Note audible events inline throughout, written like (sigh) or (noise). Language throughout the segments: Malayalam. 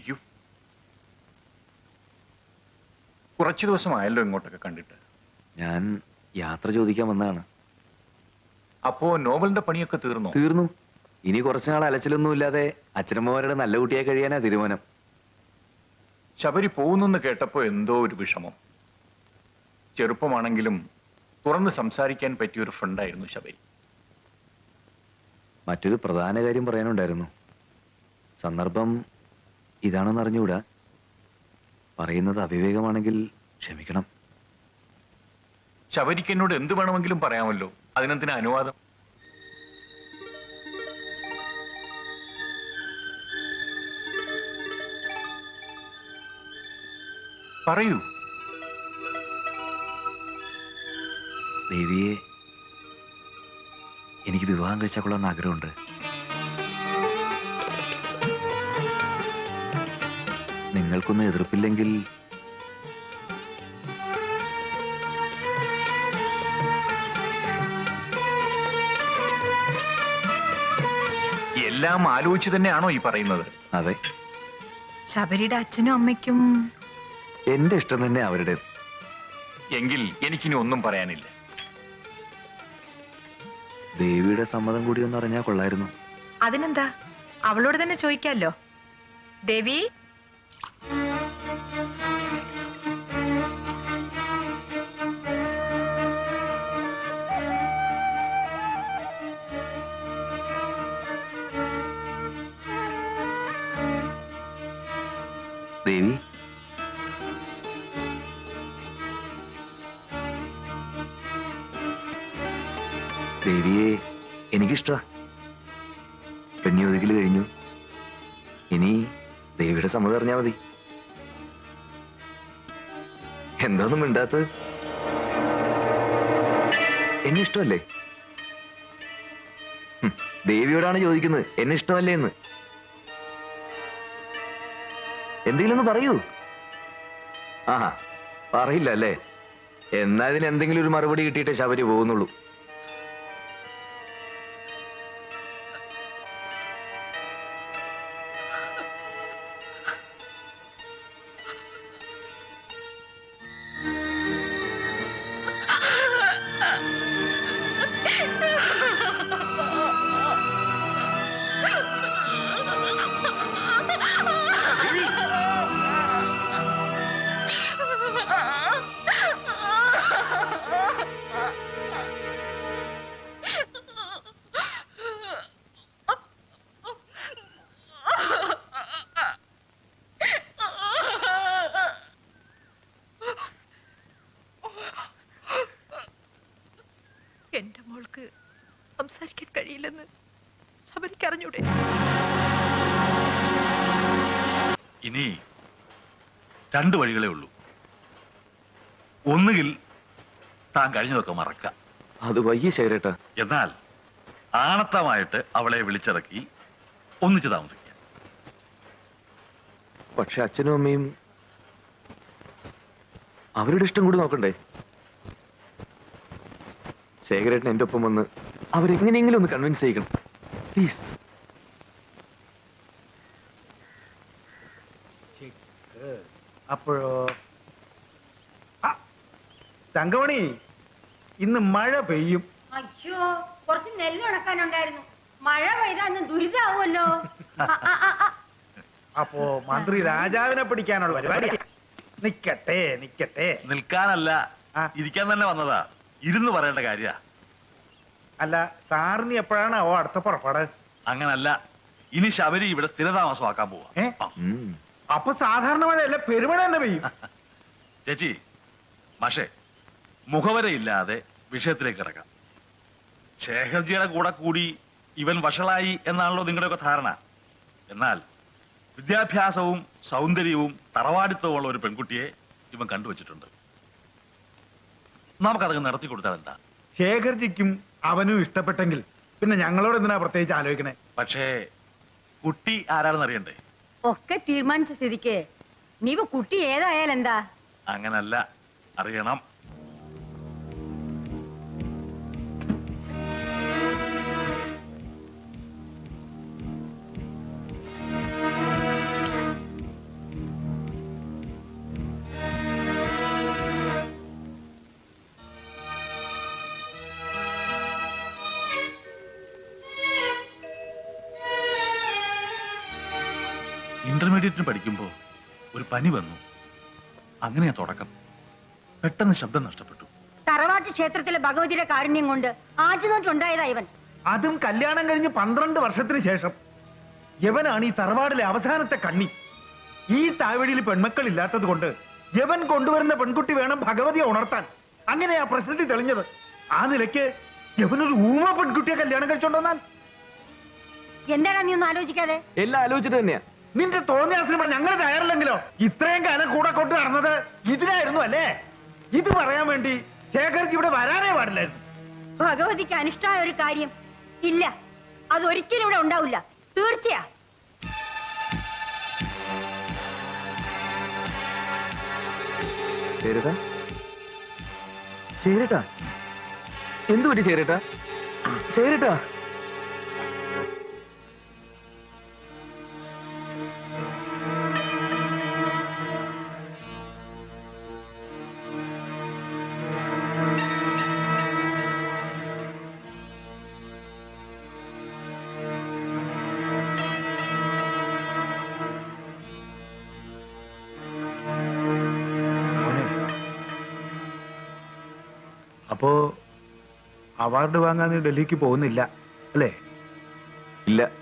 ഇരിക്കൂ. കുറച്ചു ദിവസമായല്ലോ ഇങ്ങോട്ടൊക്കെ കണ്ടിട്ട്. ഞാൻ യാത്ര ചോദിക്കാൻ വന്നതാണ്. അപ്പോ നോവലിന്റെ പണിയൊക്കെ തീർന്നു? തീർന്നു. ഇനി കുറച്ചുനാൾ അലച്ചിലൊന്നും ഇല്ലാതെ അച്ഛനമ്മമാരുടെ നല്ല കുട്ടിയായി കഴിയാനാ തീരുമാനം. ശബരി പോകുന്നെന്ന് കേട്ടപ്പോ എന്തോ ഒരു വിഷമം. ചെറുപ്പമാണെങ്കിലും തുറന്ന് സംസാരിക്കാൻ പറ്റിയ ഒരു ഫ്രണ്ടായിരുന്നു ശബരി. മറ്റൊരു പ്രധാന കാര്യം പറയാനുണ്ടായിരുന്നു. സന്ദർഭം ഇതാണെന്ന് അറിഞ്ഞുകൂടാ പറയുന്നത് അവിവേകമാണെങ്കിൽ ക്ഷമിക്കണം. ശബരിക്ക് എന്നോട് എന്ത് വേണമെങ്കിലും പറയാമല്ലോ. അതിനെന്തിനാ അനുവാദം? പറയൂ. ദേവിയെ എനിക്ക് വിവാഹം കഴിച്ചാൽ കൊള്ളാൻ ആഗ്രഹമുണ്ട്. നിങ്ങൾക്കൊന്നും എതിർപ്പില്ലെങ്കിൽ എല്ലാം ആലോചിച്ച് തന്നെയാണോ ഈ പറയുന്നത്? അതെ. ശബരിയുടെ അച്ഛനും അമ്മയ്ക്കും എന്റെ ഇഷ്ടം തന്നെ അവരുടെ എങ്കിൽ എനിക്കിനി ഒന്നും പറയാനില്ല. ദേവിയുടെ സമ്മതം കൂടി ഒന്ന് അറിഞ്ഞാൽ കൊള്ളായിരുന്നു. അതിനെന്താ? അവളോട് തന്നെ ചോദിക്കാലോ ദേവി? ദേവി ദേവിയെ എനിക്കിഷ്ട. പെണ്ണി ഒതുക്കൽ കഴിഞ്ഞു ഇനി ദേവിയുടെ സമ്മതം അറിഞ്ഞാ മതി. എന്താന്നും മിണ്ടാത്തത്? എന്നെ ഇഷ്ടമല്ലേ? ദേവിയോടാണ് ചോദിക്കുന്നത് എന്നെ ഇഷ്ടമല്ലേ എന്ന് എന്തെങ്കിലും ഒന്ന് പറയൂ. ആഹാ പറയില്ല അല്ലേ? എന്നാ ഇതിന് എന്തെങ്കിലും ഒരു മറുപടി കിട്ടിയിട്ടേ ശബരി പോകുന്നുള്ളൂ. രണ്ട് വഴികളേ ഉള്ളൂ. ഒന്നുകിൽ താൻ കഴിഞ്ഞതൊക്കെ മറക്ക. അത് വയ്യ ശൈരേട്ട എന്നാൽ ആണത്തമായിട്ട് അവളെ വിളിച്ചിറക്കി ഒന്നിച്ച് താമസിക്കാം. പക്ഷെ അച്ഛനും അമ്മയും അവരുടെ ഇഷ്ടം കൂടി നോക്കണ്ടേ? ശേഖരേട്ടൻ എന്റെ ഒപ്പം വന്ന് അവരെങ്ങനെയെങ്കിലും ഒന്ന് കൺവിൻസ് ചെയ്യണം പ്ലീസ് അപ്പോഴോ ആ, തങ്കമണി ഇന്ന് മഴ പെയ്യും. അയ്യോ കുറച്ച് നെല്ല് ഉണക്കാനുണ്ടായിരുന്നു. മഴ പെയ്താ അന്ന് ദുരിതാവുമല്ലോ ആ, ആ, ആ, ആ. അപ്പോ മന്ത്രി രാജാവിനെ പിടിക്കാനുള്ള പരിപാടി. നിക്കട്ടെ നിക്കട്ടെ. നിൽക്കാനല്ല ആ. ഇരിക്കാൻ തന്നെ വന്നതാ. ഇരുന്ന് പറയേണ്ട കാര്യ. അല്ല സാറിന് എപ്പോഴാണ് ഓ അടുത്ത പുറപ്പാട്? അങ്ങനല്ല ഇനി ശബരി ഇവിടെ സ്ഥിരതാമസമാക്കാൻ പോവാ. ഏ? അപ്പൊ സാധാരണ മഴയല്ല? പെരുമഴ തന്നെ പെയ്യും. (laughs) ചേച്ചി മാഷേ മുഖവരയില്ലാതെ വിഷയത്തിലേക്ക് കിടക്കാം. ശേഖർജിയുടെ കൂടെ കൂടി ഇവൻ വഷളായി എന്നാണല്ലോ നിങ്ങളുടെയൊക്കെ ധാരണ. എന്നാൽ വിദ്യാഭ്യാസവും സൗന്ദര്യവും തറവാടിത്തവുമുള്ള ഒരു പെൺകുട്ടിയെ ഇവൻ കണ്ടുവച്ചിട്ടുണ്ട്. നമുക്കതൊക്കെ നടത്തി കൊടുത്താൽ എന്താ? ശേഖർജിക്കും അവനും ഇഷ്ടപ്പെട്ടെങ്കിൽ പിന്നെ ഞങ്ങളോട് എന്തിനാ പ്രത്യേകിച്ച് ആലോചിക്കണേ? പക്ഷേ കുട്ടി ആരാണെന്ന് അറിയണ്ടേ ഒക്കെ തീരുമാനിച്ച സ്ഥിതിക്ക്. നീ കുട്ടി ഏതായാലെന്താ? അങ്ങനല്ല. അറിയണം. ഇന്റർമീഡിയറ്റിന് പഠിക്കുമ്പോ ഒരു പനി വന്നു. അങ്ങനെയാ തുടക്കം. പെട്ടെന്ന് ശബ്ദം നഷ്ടപ്പെട്ടു. തറവാട്ട് ക്ഷേത്രത്തിലെ ഭഗവതിയുടെ കാരുണ്യം കൊണ്ട് ആറ്റുനോട്ടുണ്ടായതാ ഇവൻ. അതും കല്യാണം കഴിഞ്ഞ് പന്ത്രണ്ട് വർഷത്തിന് ശേഷം. യവനാണ് ഈ തറവാടിലെ അവസാനത്തെ കണ്ണി ഈ താവഴിയിൽ പെൺമക്കൾ ഇല്ലാത്തത് കൊണ്ട് യവൻ കൊണ്ടുവരുന്ന പെൺകുട്ടി വേണം ഭഗവതിയെ ഉണർത്താൻ. അങ്ങനെയാ പ്രശ്നത്തിൽ തെളിഞ്ഞത്. ആ നിലയ്ക്ക് യവനൊരു ഊമ പെൺകുട്ടിയെ കല്യാണം കഴിച്ചോണ്ടോന്നാൽ എന്താണ് നീ ഒന്ന് ആലോചിക്കാതെ? എല്ലാം ആലോചിച്ചിട്ട് തന്നെയാ. നിന്റെ തോന്നിയാസിന് ഞങ്ങൾ തയ്യാറില്ലെങ്കിലോ? ഇത്രയും കാലം കൂടെ കൊണ്ട് നടന്നത് ഇതിനായിരുന്നു അല്ലേ? ഇത് പറയാൻ വേണ്ടി ശേഖർക്ക് ഇവിടെ വരാനേ പാടില്ലായിരുന്നു. ഭഗവതിക്ക് അനിഷ്ടമായ ഒരു കാര്യം. ഇല്ല അത് ഒരിക്കലും ഇവിടെ ഉണ്ടാവില്ല. തീർച്ചയാ. ചേരട്ടാ? ചേരട്ടാ? എന്തു പറ്റി ചേരട്ടാ? ചേരട്ടാ? അപ്പോ അവാർഡ് വാങ്ങാൻ ഡൽഹിക്ക് പോകുന്നില്ല അല്ലേ? ഇല്ല.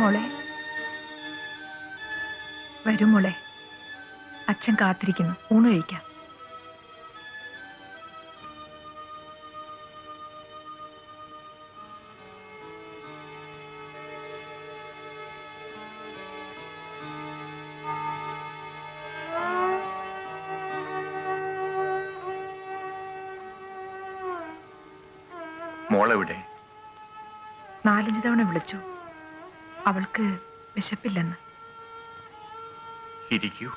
മോളെ. വരും മോളെ. അച്ഛൻ കാത്തിരിക്കുന്നു. ഊണ് കഴിക്കാം. വിശപ്പില്ലെന്ന്. ഇരിക്കൂ.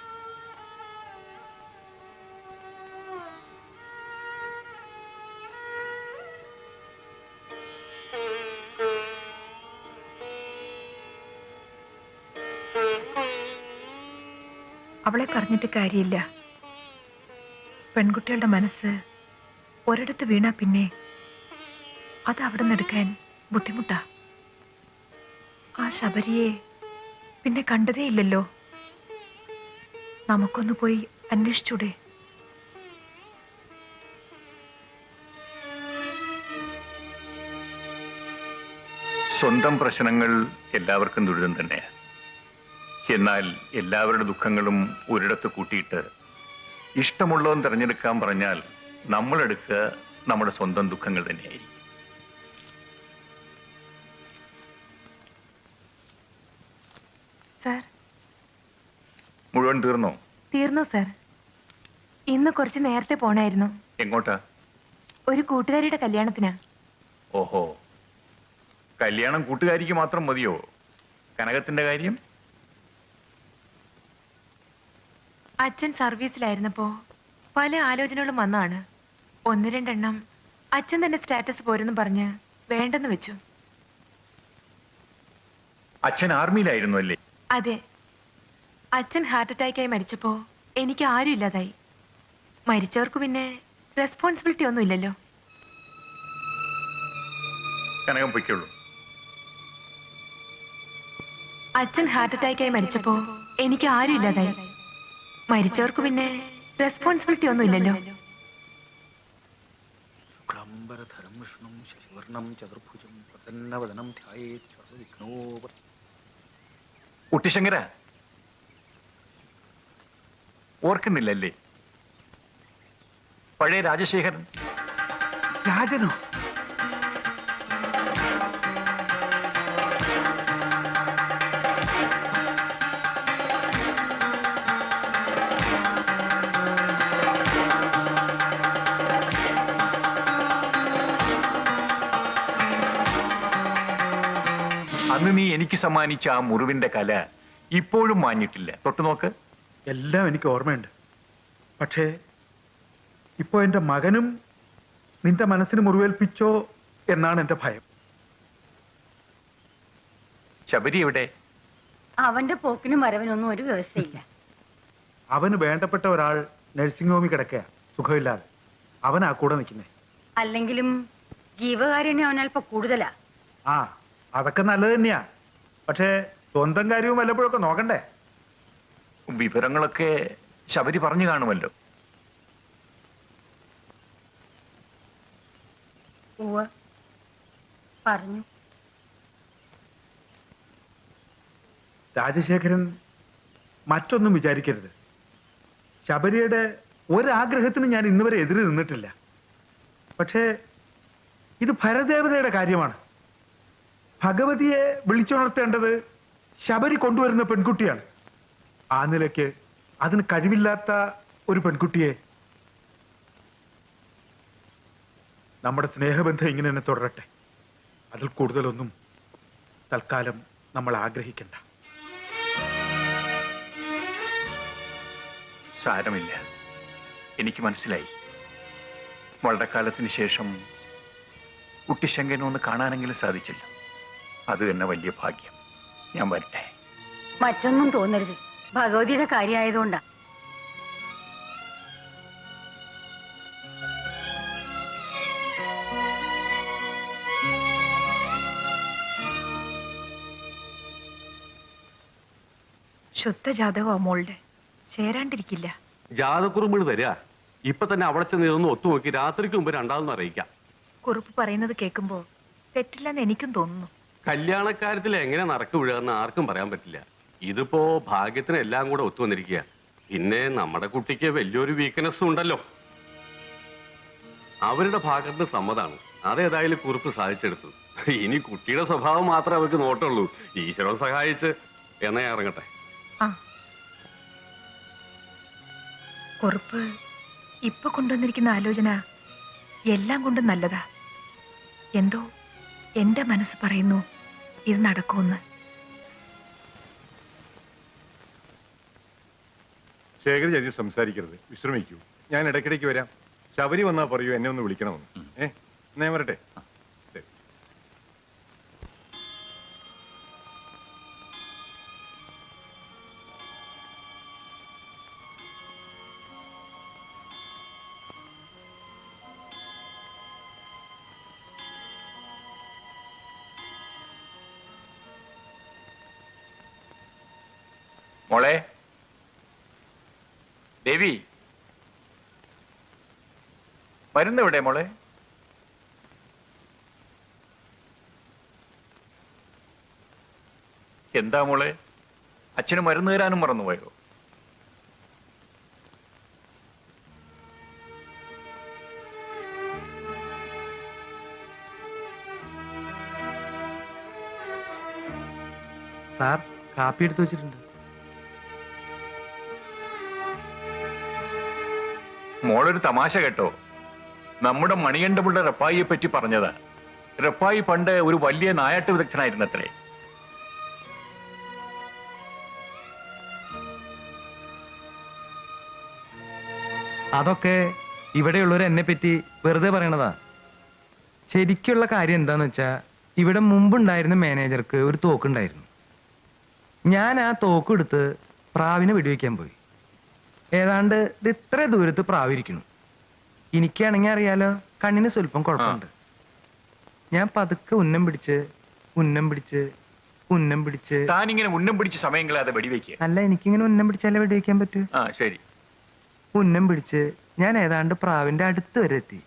അവളെ കറിഞ്ഞിട്ട് കാര്യമില്ല. പെൺകുട്ടികളുടെ മനസ്സ് ഒരിടത്ത് വീണാ പിന്നെ അത് അവിടെ നിന്നെടുക്കാൻ ബുദ്ധിമുട്ടാ. ആ ശബരിയെ പിന്നെ കണ്ടതേ ഇല്ലല്ലോ നമുക്കൊന്ന് പോയി അന്വേഷിച്ചൂടെ. സ്വന്തം പ്രശ്നങ്ങൾ എല്ലാവർക്കും ദുരിതം തന്നെയാണ് എന്നാൽ എല്ലാവരുടെ ദുഃഖങ്ങളും ഒരിടത്ത് കൂട്ടിയിട്ട് ഇഷ്ടമുള്ളവൻ തിരഞ്ഞെടുക്കാൻ പറഞ്ഞാൽ നമ്മളെടുക്കുക നമ്മുടെ സ്വന്തം ദുഃഖങ്ങൾ തന്നെയായിരിക്കും. സാർ. മുഴുവൻ തീർന്നോ? തീർന്നു സാർ. ഇന്ന് കുറച്ച് നേരത്തെ പോണായിരുന്നു. എങ്ങോട്ടാ? ഒരു കൂട്ടുകാരിയുടെ കല്യാണത്തിനാ. ഓഹോ. കല്യാണം കൂട്ടുകാരിക്ക് മാത്രം മതിയോ? കനകത്തിന്റെ കാര്യം? അച്ഛൻ സർവീസിലായിരുന്നപ്പോ പല ആലോചനകളും വന്നാണ് ഒന്ന് രണ്ടെണ്ണം അച്ഛൻ തന്നെ സ്റ്റാറ്റസ് പോരെന്ന് പറഞ്ഞ് വേണ്ടെന്ന് വെച്ചു. അച്ഛൻ ആർമിയിലായിരുന്നു അല്ലേ? അതെ. അച്ഛൻ ഹാർട്ട് അറ്റാക്കായി മരിച്ചപ്പോ എനിക്ക് ആരും ഇല്ലാതായി. മരിച്ചവർക്ക് പിന്നെ റെസ്പോൺസിബിലിറ്റി ഒന്നും ഇല്ലല്ലോ. കനകം പൊയ്ക്കുള്ളൂ. അച്ഛൻ ഹാർട്ട് അറ്റാക്കായി മരിച്ചപ്പോ എനിക്ക് ആരും ഇല്ലാതായി. മരിച്ചവർക്ക് പിന്നെ റെസ്പോൺസിബിലിറ്റി ഒന്നും ഇല്ലല്ലോ. ശുക്ലാംബരധരം വിഷ്ണു ശശിവർണം ചതുർഭുജം പ്രസന്നവദനം ധ്യായേത് സർവവിഘ്നോപ കുട്ടിശങ്കര? ഓർക്കുന്നില്ലല്ലേ? പഴയ രാജശേഖരൻ. രാജനോ? അന്ന് നീ എനിക്ക് സമ്മാനിച്ച ആ മുറിവിന്റെ കല ഇപ്പോഴും മാഞ്ഞിട്ടില്ല. തൊട്ടു നോക്ക് എല്ലാം എനിക്ക് ഓർമ്മയുണ്ട്. പക്ഷേ ഇപ്പോ എന്റെ മകനും നിന്റെ മനസ്സിന് മുറിവേൽപ്പിച്ചോ എന്നാണ് എന്റെ ഭയം. ശബരി എവിടെ? അവന്റെ പോക്കിനും വരവിനൊന്നും ഒരു വ്യവസ്ഥയില്ല. അവന് വേണ്ടപ്പെട്ട ഒരാൾ നഴ്സിംഗ് ഹോമിൽ കിടക്കുക സുഖമില്ലാതെ. അവനാ കൂടെ നിൽക്കുന്നേ. അല്ലെങ്കിലും ജീവകാരുണ്യം അവനൽപ്പം കൂടുതലാ. ആ അതൊക്കെ നല്ലത് തന്നെയാ. പക്ഷേ സ്വന്തം കാര്യവും വല്ലപ്പോഴൊക്കെ നോക്കണ്ടേ? വിവരങ്ങളൊക്കെ ശബരി പറഞ്ഞു കാണുമല്ലോ. പറഞ്ഞു. രാജശേഖരൻ മറ്റൊന്നും വിചാരിക്കരുത്. ശബരിയുടെ ഒരാഗ്രഹത്തിന് ഞാൻ ഇന്നുവരെ എതിര് നിന്നിട്ടില്ല. പക്ഷേ ഇത് ഭരദേവതയുടെ കാര്യമാണ്. ഭഗവതിയെ വിളിച്ചുണർത്തേണ്ടത് ശബരി കൊണ്ടുവരുന്ന പെൺകുട്ടിയാണ്. ആ നിലയ്ക്ക് അതിന് കഴിവില്ലാത്ത ഒരു പെൺകുട്ടിയെ നമ്മുടെ സ്നേഹബന്ധം ഇങ്ങനെ തന്നെ തുടരട്ടെ. അതിൽ കൂടുതലൊന്നും തൽക്കാലം നമ്മൾ ആഗ്രഹിക്കണ്ട. സാരമില്ല. എനിക്ക് മനസ്സിലായി. വളരെ കാലത്തിന് ശേഷം കുട്ടിശങ്കനെ ഒന്ന് കാണാനെങ്കിലും സാധിച്ചില്ല. അത് തന്നെ വലിയ ഭാഗ്യം. ഞാൻ വരട്ടെ. മറ്റൊന്നും തോന്നരുത്. ഭഗവതിയുടെ കാര്യമായതുകൊണ്ടാ. ശുദ്ധ ജാതകമാ മോളുടെ. ചേരാണ്ടിരിക്കില്ല. ജാതക്കുറുമ്പിട് തരിക ഇപ്പൊ തന്നെ അവിടെ ചെന്ന് ഇതൊന്ന് ഒത്തുനോക്കി രാത്രിക്ക് മുമ്പ് രണ്ടാമെന്ന് അറിയിക്കാം. കുറിപ്പ് പറയുന്നത് കേൾക്കുമ്പോ തെറ്റില്ലെന്ന് എനിക്കും തോന്നുന്നു. കല്യാണക്കാര്യത്തിൽ എങ്ങനെ നടക്കു വീഴുകയെന്ന് ആർക്കും പറയാൻ പറ്റില്ല. ഇതിപ്പോ ഭാഗ്യത്തിന് എല്ലാം കൂടെ ഒത്തു വന്നിരിക്കുക. പിന്നെ നമ്മുടെ കുട്ടിക്ക് വലിയൊരു വീക്ക്നെസ്സും ഉണ്ടല്ലോ. അവരുടെ ഭാഗത്ത് സമ്മതാണ്. അതേതായാലും കുറിപ്പ് സാധിച്ചെടുത്തു. ഇനി കുട്ടിയുടെ സ്വഭാവം മാത്രമേ അവർക്ക് നോട്ടുള്ളൂ. ഈശ്വരൻ സഹായിച്ച് എന്നാ ഇറങ്ങട്ടെ. കുറിപ്പ് ഇപ്പൊ കൊണ്ടുവന്നിരിക്കുന്ന ആലോചന എല്ലാം കൊണ്ടും നല്ലതാ. എന്തോ എന്റെ മനസ്സ് പറയുന്നു ഇത് നടക്കുമെന്ന്. ശേഖർ ചേച്ചി സംസാരിക്കരുത്. വിശ്രമിക്കൂ. ഞാൻ ഇടയ്ക്കിടയ്ക്ക് വരാം. ശബരി വന്നാ പറയൂ എന്നെ ഒന്ന് വിളിക്കണമെന്ന്. ഏ? എന്നാ ഞാൻ വരട്ടെ? മോളെ. ദേവി. മരുന്നെവിടെ മോളെ? എന്താ മോളെ? അച്ഛന് മരുന്ന് തരാനും മറന്നുപോയോ? സാർ കാപ്പി എടുത്തു വെച്ചിട്ടുണ്ട്. മോളൊരു തമാശ കേട്ടോ. നമ്മുടെ മണികണ്ഠപുള്ള റപ്പായിയെ പറ്റി പറഞ്ഞതാ. റപ്പായി പണ്ട് ഒരു വലിയ നായാട്ട് വിദഗ്ധനായിരുന്നത്രേ. അതൊക്കെ ഇവിടെയുള്ളവർ എന്നെ പറ്റി വെറുതെ പറയണതാ. ശരിക്കുള്ള കാര്യം എന്താന്ന് വെച്ചാ ഇവിടെ മുമ്പുണ്ടായിരുന്ന മാനേജർക്ക് ഒരു തോക്കുണ്ടായിരുന്നു. ഞാൻ ആ തോക്കെടുത്ത് പ്രാവിനെ വെടിവെക്കാൻ പോയി. ഏതാണ്ട് ഇത് ഇത്ര ദൂരത്ത് പ്രാവിരിക്കുന്നു എനിക്കാണെങ്കിൽ അറിയാലോ കണ്ണിന് സ്വല്പം കുഴപ്പമുണ്ട്. ഞാൻ പതുക്കെ ഉന്നം പിടിച്ച് ഉന്നം പിടിച്ച് ഉന്നം പിടിച്ച്. താനിങ്ങനെ ഉന്നം പിടിച്ച് സമയം കളയാതെ വെടിവെക്കുക. അല്ല എനിക്കിങ്ങനെ ഉന്നം പിടിച്ചാലേ വെടിവെക്കാൻ പറ്റൂ? ആ ശരി. ഉന്നം പിടിച്ച് ഞാൻ ഏതാണ്ട് പ്രാവിന്റെ അടുത്ത് വരെ എത്തി.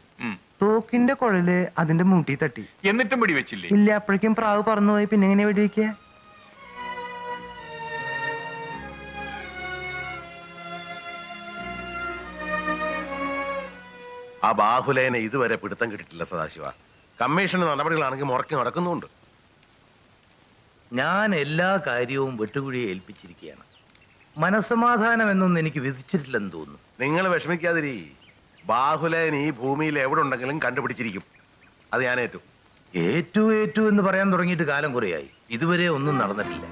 തോക്കിന്റെ കുഴൽ അതിന്റെ മൂട്ടി തട്ടി. എന്നിട്ടും വെടിവെച്ചില്ലേ? ഇല്ല അപ്പോഴേക്കും പ്രാവ് പറന്നുപോയി പിന്നെ എങ്ങനെ വെടിവെക്കുക? ആ ബാഹുലേനെ ഇതുവരെ പിടുത്തം കിട്ടിട്ടില്ല സദാശിവ. കമ്മീഷൻ നടപടികളാണെങ്കിൽ മുറക്കി നടക്കുന്നുണ്ട്. ഞാൻ എല്ലാ കാര്യവും വെട്ടുകുഴിയെ ഏൽപ്പിച്ചിരിക്കുകയാണ്. മനസമാധാനം എന്നൊന്നും എനിക്ക് വിധിച്ചിട്ടില്ലെന്ന് തോന്നുന്നു. നിങ്ങൾ വിഷമിക്കാതിരി. ബാഹുലേൻ ഈ ഭൂമിയിൽ എവിടെ ഉണ്ടെങ്കിലും കണ്ടുപിടിച്ചിരിക്കും. അത് ഞാൻ ഏറ്റു. ഏറ്റു ഏറ്റു എന്ന് പറയാൻ തുടങ്ങിയിട്ട് കാലം കുറയായി. ഇതുവരെ ഒന്നും നടന്നിട്ടില്ല.